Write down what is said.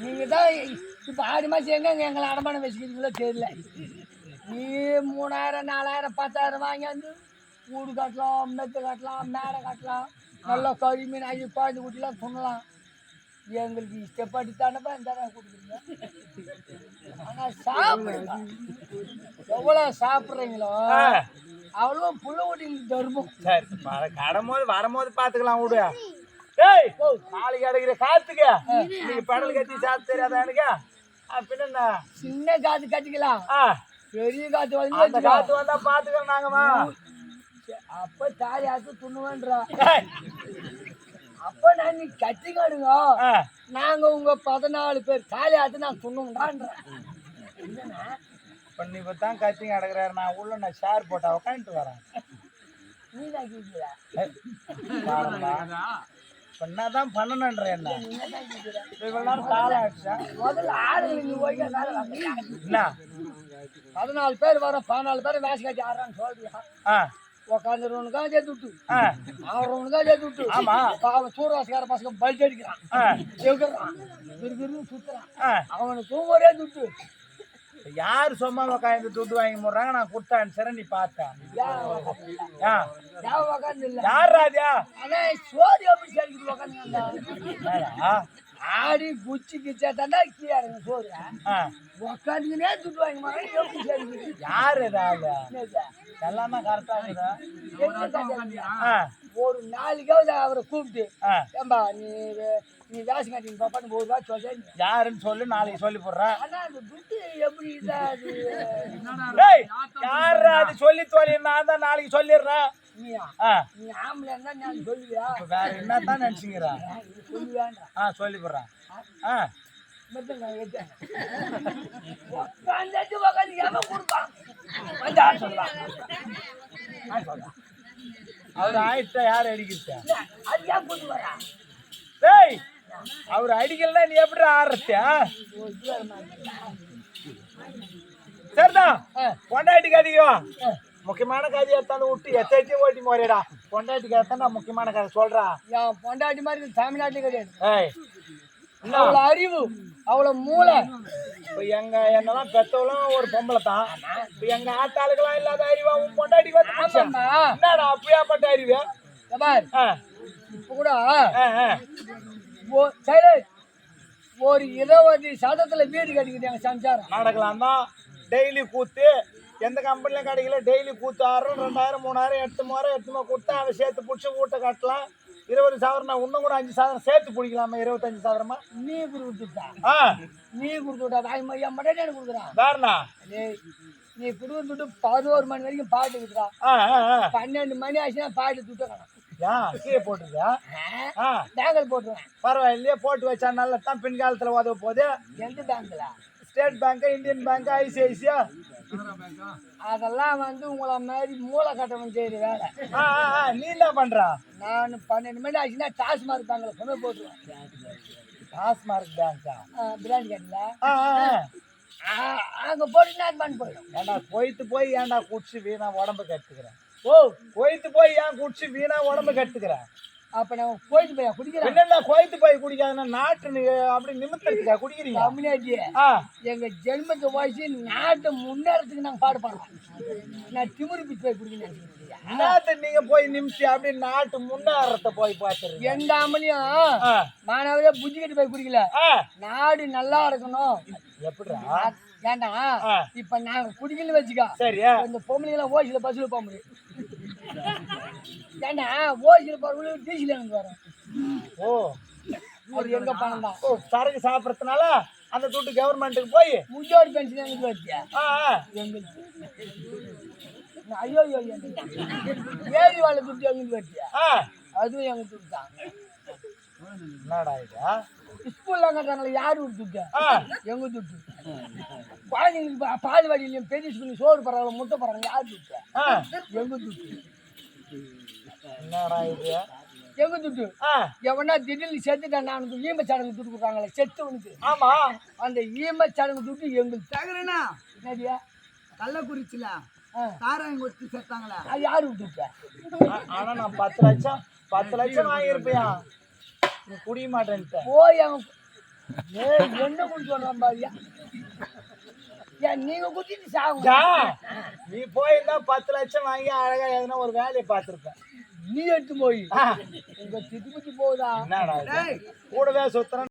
நீங்க தான் இப்போ ஆடி மாதம் எங்க எங்களை அடமானம் வச்சுக்கிறீங்களோ தெரியல. நீ மூணாயிரம் நாலாயிரம் பத்தாயிரம் வாங்கியாந்து வீடு கட்டலாம் மெத்து கட்டலாம் மேடை கட்டலாம் நல்லா கறி மீன் ஆகி குழந்தை குட்டிலாம் துண்ணலாம் எங்களுக்கு இஷ்டப்பட்டு தானப்பா இந்த கொடுக்குறீங்க. ஆனால் சாப்பிடுங்க. எவ்வளோ சாப்பிட்றீங்களோ அவ்வளோ புள்ள குட்டிங்களுக்கு தருமம். சரி வர- கடம்போது வரும்போது பாத்துக்கலாம் விடு. டேய் நாளைக்கு அடைக்கிற காத்துக்க. நீங்க பெடல் கட்டி சாத்து தெரியாதா எனக்கு? பின்ன? சின்ன காத்து கட்டிக்கலாம். பெரிய காத்து வந்து அந்த காத்து வந்தா பாத்துக்கிறோம் நாங்கம்மா. அப்ப தாலி ஆத்து துண்ணுவேன்றா. அப்ப நான் நீ கட்டிக்காடுங்க நாங்க உங்க பதினாலு பேர் தாலி ஆத்து நான் துண்ணுண்டான்றேன் இப்ப நீ இப்ப தான் கத்திங்க அடக்குறாரு. நான் உள்ள நான் ஷேர் போட்டா உட்காந்துட்டு வரேன். நீ தான் கேட்கிற இப்ப என்னதான் பண்ணணுன்ற என்ன? தான் இவ்வளவு நேரம் காலம் ஆயிடுச்சா? முதல்ல வாங்குறியா? என்ன? பதினாலு பேர் வர பதினாலு பேர் வேஷம் கட்டி ஆடுறான்னு சொல்றியா? ஆ. உக்காந்துருவனுக்கா சேர்த்து விட்டு. ஆ. ஆடுறவனுக்கா சேர்த்து விட்டு. ஆமா. பாவம் சூரவாசிக்கார பசங்க பல்ட் அடிக்கிறான். விறுவிறுன்னு சுத்துறான். ஆ. அவனுக்கு ஒரே துட்டு. யார் சும்மா உட்காந்து துட்டு வாங்கி போடுறாங்க நான் கொடுத்தா அனுப்பிச்சேன் நீ பார்த்தா ஏன் உக்காந்து இல்ல? ஆ ஏன் உக்காந்து இல்ல யார் ராஜா உக்காந்து என்னடா? ஆடி குச்சி கிச்சா தாண்டா கீழே இறங்கும். சோறு. ஆ. உக்காந்துக்கினே துட்டு வாங்கி மாதிரி யார்? எல்லாமே கரெக்டா இருக்குதா? ஒரு நாளைக்காவது அவரை கூப்பிட்டு ஏம்பா நீ நீ வேஷம் கட்டிங்க பாப்பான்னு ஒரு ரூபா சொல்றேன். யாருன்னு சொல்லு நாளைக்கு சொல்லி போடுறேன் ஆனா அந்த துட்டு எப்படி இதா யார் அது சொல்லி தோழி நான் தான் நாளைக்கு சொல்லிடுறேன். நீ ஆம்பளை இருந்தா நான் சொல்லுவியா? வேற என்னதான் நினைச்சுங்கிறா நீ சொல்லுவேன்றா ஆ சொல்லி போடுறேன் ஆ. எவன் கொடுப்பான்? வந்து ஆள் சொல்லலாம். ஆள் சொல்லலாம். அவர் ஆயிட்டா யார் அடிக்கிறத இல்ல, அது ஏன் கூட்டு வரா? டேய் அவர் அடிக்கலன்னா நீ எப்படி ஆடுறத்தியா? சரிதான் பொண்டாட்டிக்கு ஆ. முக்கியமான கதையை எடுத்தாந்து விட்டு எத்தாச்சி ஓட்டி போறேடா. பொண்டாட்டிக்கு எடுத்தா நான் முக்கியமான கதை சொல்றா. என் பொண்டாட்டி மாதிரி தமிழ்நாட்டுல கிடையாது. ஏய் அவ்வளவு அறிவு அவ்வளவு மூளை. இப்போ எங்க என்னெல்லாம் பெத்தவளும் ஒரு பொம்பளை தான் இப்போ எங்க ஆத்தாளுக்கெல்லாம் இல்லாத அறிவா உன் பொண்டாட்டிக்கு வந்து என்னடா அப்படியாப்பட்ட அறிவு? பார். இப்ப கூட. ஒ- சரி ஒரு இருபது சதத்துல வீடு கட்டிக்கிட்டு எங்க சம்சாரம். நடக்கலாம் தான் டெய்லி கூத்து எந்த கம்பெனிலும் கிடைக்கல. டெய்லி கூத்து ஆயிரம் ரெண்டாயிரம் மூணாயிரம் எட்டு மூவாயிரம் எட்டு மூணு கொடுத்தா அவன் சேர்த்து பிடிச்சி வீட்டை கட்டலாம். இருபது சவரம் நான் இன்னும் கூட அஞ்சு சவரம் சேர்த்து பிடிக்கலாமா இருபத்தஞ்சு சவரமா நீ கொடுத்துட்டா ஆ. நீ கொடுத்துட்டா வாய் மையா மட்டும் எனக்கு கொடுக்குறான் டேய், நீ கொடுத்துட்டு பதினோரு மணி வரைக்கும் பாட்டு ஆ பன்னெண்டு மணி ஆச்சுன்னா பாட்டு துட்ட கீழே போட்டுருக்கியா? ஆ பேங்கில் போட்டுருவேன். பரவாயில்லையே போட்டு வச்சா நல்லா தான் பின்காலத்தில் உதவ போகுது. எந்த பேங்க்ல ஸ்டேட் பேங்க் இந்தியன் பேங்க் ஐசிஐசியா அதெல்லாம் வந்து உங்களை மாதிரி மூளை கட்டணம் செய்யற வேலை. நீ என்ன பண்றா? நான் பன்னெண்டு மணி ஆச்சுன்னா டாஸ்மார்க் பேங்கில் கொண்டு போட்டுருவேன். டாஸ்மார்க் பேங்கா ஆ, பிராண்டி கட்டில ஆ ஆ ஆ. அங்கே போட்டு நான் பண்ண போயிடும். ஏன்டா போயிட்டு போய் ஏன்டா குடிச்சு வீணா உடம்பு கட்டுக்கிறேன் ஓ போயிட்டு போய் ஏன் குடிச்சு வீணா உடம்பு கட்டுக்கிறேன் அப்போ நான் போயிட்டு போய் குடிக்கிறேன். என்னடா கோயித்து போய் குடிக்காதுன்னா நாட்டு அப்படி நிமித்தத்துக்கா குடிக்கிறீங்க. ஆ. எங்க ஜென்மத்தை வாசி நாட்டை முன்னேறதுக்கு நாங்கள் பாடு பாடுறோம் நான் திமிரு பிச்சு போய் நினைச்சுக்கிட்டியா? என்னத்த நீங்க போய் நிமித்தி அப்படி நாட்டு முன்னேறத்தை போய் பார்த்துருங்க. எந்த ஆ. மாணவரே புத்தி கட்டி போய் குடிக்கல. நாடு நல்லா இருக்கணும். எப்படிடா? ஏண்டா. இப்ப நாங்க குடிக்கல வச்சுக்கோ. சரியா? இந்த பொம்பளைங்களாம் ஓசியில் பஸ்ஸில் போக முடியும். ஏண்டா ஓசியில் போகிறவங்களுக்கு டீசல் எனக்கு வரும் ஓ. அது எங்க பணம் தான் ஓ சரக்கு சாப்பிட்றதுனால அந்த துட்டு கவர்மெண்ட்டுக்கு போய்? முதியோர் பென்ஷன் எங்களுக்கு ஆ ஆ. எங்களுக்கு. ஐயோ ஐயோ ஏழு வாழை துட்டு எங்களுக்கு ஆ. அதுவும் எங்க துட்டு தான் என்னடா இதா? ஸ்கூல்லாம் கட்டுறாங்களே யாரு துட்டு? ஆ. எங்க துட்டு? குழந்தைங்களுக்கு பால் பெரிய ஸ்கூல் சோறு போடுறாங்க முட்டை போடுறாங்க யார் துட்டு? எங்க துட்டு? என்னடா இது? எங்க துட்டு? எவனா திடீர்னு செத்துட்டான் அவனுக்கு ஈம சடங்கு துட்டு கொடுக்குறாங்களே செத்தவனுக்கு ஆமா. அந்த ஈம சடங்கு துட்டு எங்களுக்கு தகரனா? என்னடியா கள்ளக்குறிச்சில தாராயம் ஒத்தி செத்தாங்களா? அது யாரு விட்டுட்ட ஆ- ஆனா நான் பத்து லட்சம் பத்து லட்சம் வாங்கியிருப்பியா நீ குடிய மாட்டேன்ட்ட. போய் அவன் என்ன குடி சொல்றான் பாரியா? நீங்க குத்திட்டு சாகும் ஜா, நீ போயிருந்தா பத்து லட்சம் வாங்கி அழகா எதனா ஒரு வேலையை பார்த்துருப்பேன் நீ எடுத்து போய். உங்க திட்டு குத்தி போகுதா? என்னடா கூடவே சுத்துறேன்.